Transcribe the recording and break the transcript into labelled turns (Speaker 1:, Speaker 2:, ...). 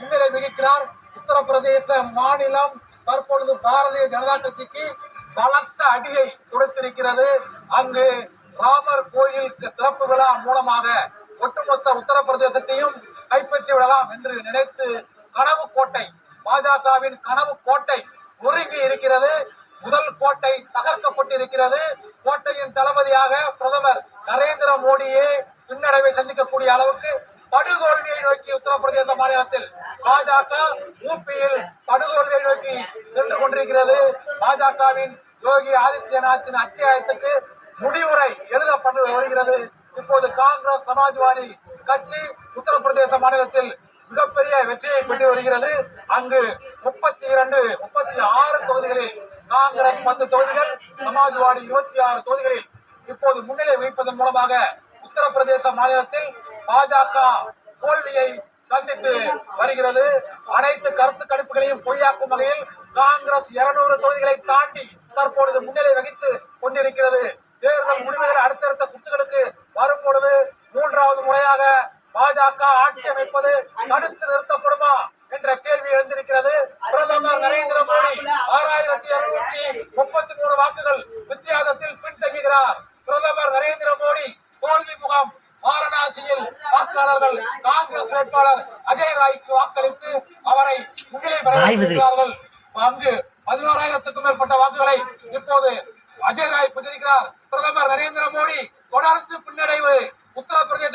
Speaker 1: முன்னிலை வகிக்கிறார் உத்தரப்பிரதேச மாநிலம் தற்பொழுது பாரதிய ஜனதா கட்சிக்கு பலத்த அடியை கொடுத்திருக்கிறது அங்கு ராமர் கோயில் திறப்பு விழா மூலமாக ஒட்டுமொத்த உத்தரப்பிரதேசத்தையும் கைப்பற்றி விடலாம் என்று நினைத்து கனவு கோட்டை பாஜகவின் கனவு கோட்டை ஒருங்கி இருக்கிறது. முதல் கோட்டை தகர்க்கப்பட்டிருக்கிறது. கோட்டையின் தளபதியாக பிரதமர் நரேந்திர மோடியே பின்னடைவை சந்திக்கக்கூடிய அளவுக்கு படுதோல்வியை நோக்கி உத்தரப்பிரதேச மாநிலத்தில் பாஜக யூபியில் படுதோல்வியை நோக்கி சென்று கொண்டிருக்கிறது. பாஜகவின் யோகி ஆதித்யநாத்தின் அத்தியாயத்துக்கு முடிவுரை எழுதப்பட்டு வருகிறது. இப்போது காங்கிரஸ் சமாஜ்வாதி கட்சி உத்தரப்பிரதேச மாநிலத்தில் மிகப்பெரிய வெற்றியை பெற்று வருகிறது. அங்கு முப்பத்தி இரண்டு முப்பத்தி ஆறு தொகுதிகளில் காங்கிரஸ் பத்து தொகுதிகள் சமாஜ்வாடி இருபத்தி ஆறு தொகுதிகளில் இப்போது முன்னிலை வகிப்பதன் மூலமாக உத்தரப்பிரதேச மாநிலத்தில் பாஜக தோல்வியை சந்தித்து வருகிறது. அனைத்து கருத்து கணிப்புகளையும் பொய்யாக்கும் வகையில் காங்கிரஸ் இருநூறு தொகுதிகளை தாண்டி தற்பொழுது முன்னிலை வகித்து கொண்டிருக்கிறது. தேர்தல் முடிவுகள் அடுத்தடுத்த சுற்றுகளுக்கு வரும்பொழுது மூன்றாவது முறையாக பாஜக ஆட்சி அமைப்பது தடுத்து நிறுத்தப்படுமா என்ற கேள்வி எழுந்திருக்கிறது. பிரதமர் நரேந்திர மோடி ஆறாயிரத்தி இருநூற்றி முப்பத்தி மூணு வாக்குகள் வித்தியாசத்தில் பின்தங்குகிறார். பிரதமர் நரேந்திர மோடி வாரணாசியில் வாக்காளர்கள் காங்கிரஸ் வேட்பாளர் அஜய் ராய்க்கு வாக்களித்து அவரை முன்னிலை பெற வைத்திருக்கிறார்கள். அங்கு பதினோராயிரத்துக்கும் மேற்பட்ட வாக்குகளை இப்போது அஜய் ராய் பெற்றிருக்கிறார். பிரதமர் நரேந்திர மோடி தொடர்ந்து பின்னடைவு. உத்தரப்பிரதேச